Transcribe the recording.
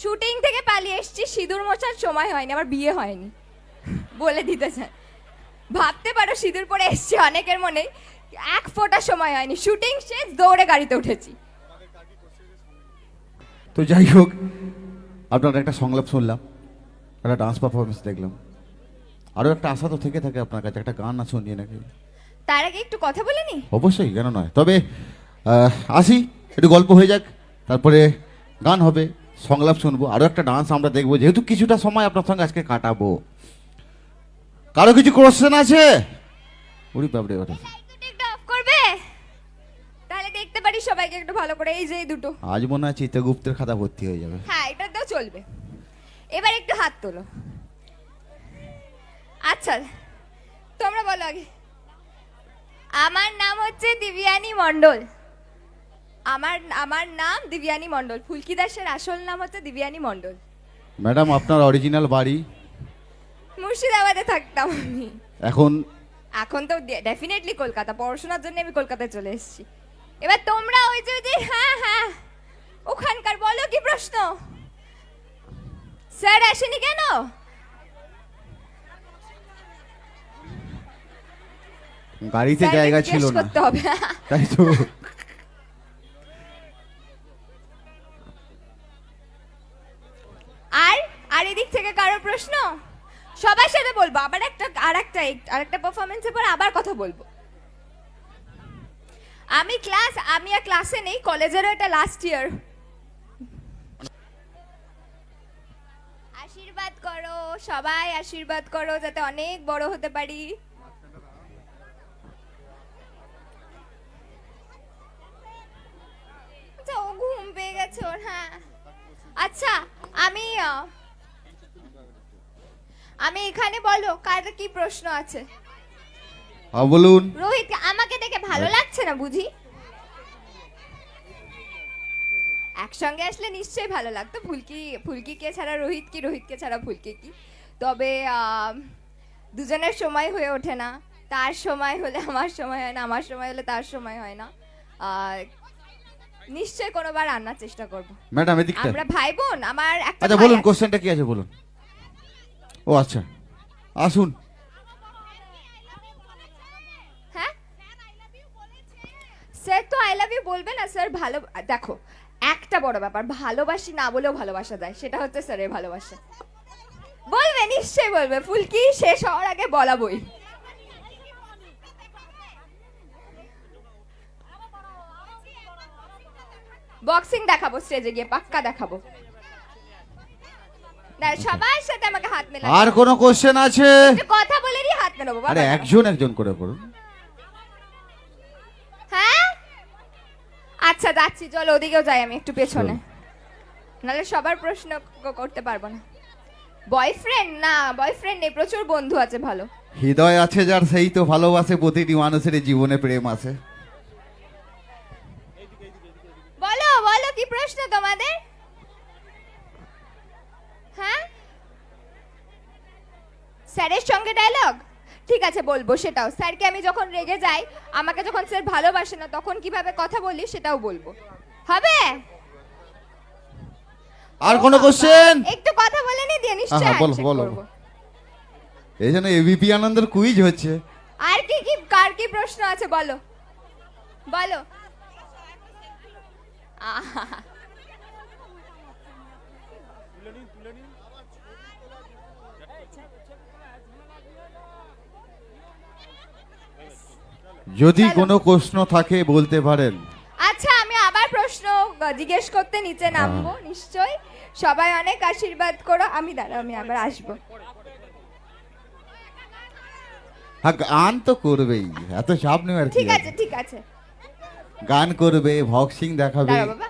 Shooting থেকে পালিয়ে এসেছি সিঁদুর মোছার সময় হয়নি আমার বিয়ে হয়নি। বলে দিতে চান ভাবতে পারো সিঁদুর পরে এসছি অনেকের মনে এক ফোঁটা সময় হয়নি। শুটিং শেষ দৌড়ে গাড়িতে উঠেছি। তো যাই হোক আপনার একটা সংলাপ শুনলাম একটা ডান্স পারফরমেন্স দেখলাম। আরও একটা আশা তো থেকে থাকে আপনার কাছে একটা গান না শুনিয়ে নাকি? তার আগে একটু কথা বলে নি? অবশ্যই কেন নয়। তবে আসি একটু গল্প হয়ে যাক তারপরে গান হবে। সংলাপ শুনব আরও একটা ডান্স আমরা দেখব যেহেতু কিছুটা সময় আপনার সঙ্গে আজকে কাটাবো। কারও কিছু কোশ্চেন আছে? উড়ি বাবরে ওটা দেখতে পারি সবাইকে একটু ভালো করে এই যে এই দুটো। আজ মনে হয় চিত্রগুপ্তের খাতা ভর্তি হয়ে যাবে। হ্যাঁ এটাতেও চলবে। এবার একটু হাত তোলো। আচ্ছা তোমরা বলো আগে। আমার নাম হচ্ছে দিব্যানী মণ্ডল। আমার আমার নাম দিব্যানী মণ্ডল। ফুলকি দাসের আসল নাম হচ্ছে দিব্যানী মণ্ডল। ম্যাডাম আপনার অরিজিনাল বাড়ি? মুর্শিদাবাদে থাকতাম আমি। এখন? এখন তো ডেফিনেটলি কলকাতা। পড়াশোনার জন্য আমি কলকাতায় চলে এসেছি। এবার তোমরা ওই যে যে হ্যাঁ হ্যাঁ ওখানকার বলো কি প্রশ্ন? স্যার আসেনি কেন? গাড়িতে জায়গা ছিল না। তাই তো আর আর এদিক থেকে কারও প্রশ্ন সবার সাথে বলব, আবার একটা আর একটা আর একটা পারফরমেন্সের পর আবার কথা বলব। আমি ক্লাস আমি আর ক্লাসে নেই কলেজেরও এটা লাস্ট ইয়ার আশীর্বাদ করো, সবাই আশীর্বাদ করো, যাতে অনেক বড় হতে পারি। আচ্ছা ও ঘুম পেয়ে গেছে ওর হ্যাঁ। আচ্ছা আমি আমি এখানে বলো কার কি প্রশ্ন আছে? হ্যাঁ, বলুন। রোহিত আমাকে দেখে ভালো লাগছে না বুঝি? একসঙ্গে আসলে নিশ্চয়ই ভালো লাগতো। ফুলকি ফুলকি কে ছাড়া রোহিত কি রোহিত কে ছাড়া ফুলকি কি? তবে দুজনের সময় হয়ে ওঠে না। তার সময় হলে আমার সময় হয় না আমার সময় হলে তার সময় হয় না। আর নিশ্চয়ই কোনোবার আনার চেষ্টা করব। ম্যাডাম এদিকটা। আমরা ভাই বোন আমার একটা আচ্ছা বলুন কোশ্চেনটা কি আছে বলুন। ও আচ্ছা। আসুন। হ্যাঁ? স্যার তো আই লাভ ইউ বলবে না, স্যার। ভালো, দেখো, একটা বড় ব্যাপার, ভালোবাসি না বলেও ভালোবাসা যায়, সেটা হচ্ছে স্যারের ভালোবাসা। বলবে, নিশ্চয়ই বলবে, ফুলকি শেষ হওয়ার আগে বলাবই বক্সিং দেখাবো, স্টেজে গিয়ে পাক্কা দেখাবো। সবার সাথে আমাকে হাত মেলাবো আর কোনো কোশ্চেন আছে? কথা বলেরই হাত মেলাবো আরে একজন একজন করে বলুন হ্যাঁ? আচ্ছা যাচ্ছি চলো ওদিকেও যাই আমি একটু পেছনে। নাহলে সবার প্রশ্ন করতে পারব না। বয়ফ্রেন্ড না বয়ফ্রেন্ড নেই প্রচুর বন্ধু আছে ভালো। হৃদয় আছে যার সেই তো ভালোবাসে প্রতিটি মানুষের জীবনে প্রেম আছে বলো বলো কি প্রশ্ন তোমাদের হ্যাঁ স্যারের সঙ্গে ডায়লগ ঠিক আছে বলব সেটাও। স্যারকে আমি যখন রেগে যাই আমাকে যখন স্যার ভালোবাসে না তখন কীভাবে কথা বলি সেটাও বলব। হবে? আর কোনো কোশ্চেন একটু কথা বলে নি দিয়ে নিশ্চয়ই হ্যাঁ, বলো, বলো। এই জন্য এবিপি আনন্দের কুইজ হচ্ছে। আর কি কি কার কি প্রশ্ন আছে বলো। বলো। আহা, যদি কোনো প্রশ্ন থাকে বলতে পারেন। আচ্ছা আমি আবার প্রশ্ন জিজ্ঞেস করতে নিচে নামবো নিশ্চয় সবাই অনেক আশীর্বাদ করো। আমি দাঁড়াও আমি আবার আসব। হ্যাঁ গান তো করবেই। এত চাপ নেই আর ঠিক আছে। আছে ঠিক আছে। গান করবে ভক্সিং দেখাবে। বাবা।